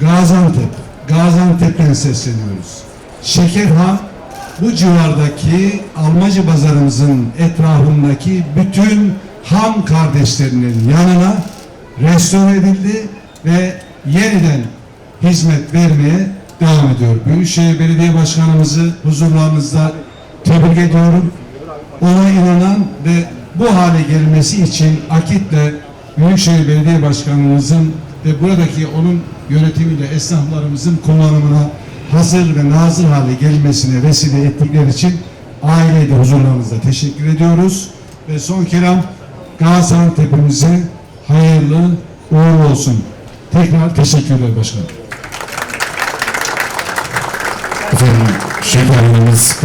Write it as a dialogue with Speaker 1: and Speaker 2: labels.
Speaker 1: Gaziantep, Gaziantep'ten sesleniyoruz. Şekerhan bu civardaki Almacı pazarımızın etrafındaki bütün ham kardeşlerinin yanına restore edildi ve yeniden hizmet vermeye devam ediyor. Büyükşehir Belediye Başkanımızı huzurlarınızda tebrik ediyorum. Ona inanan ve bu hale gelmesi için akitle Büyükşehir Belediye Başkanımızın ve buradaki onun yönetimiyle esnaflarımızın kullanımına hazır ve nazır hale gelmesine vesile ettikleri için aileyle huzurlarınızda teşekkür ediyoruz. Ve son kelam Gaziantep'imize hayırlı uğurlu olsun. Tekrar teşekkürler başkanım.
Speaker 2: Efendim şekerlerimiz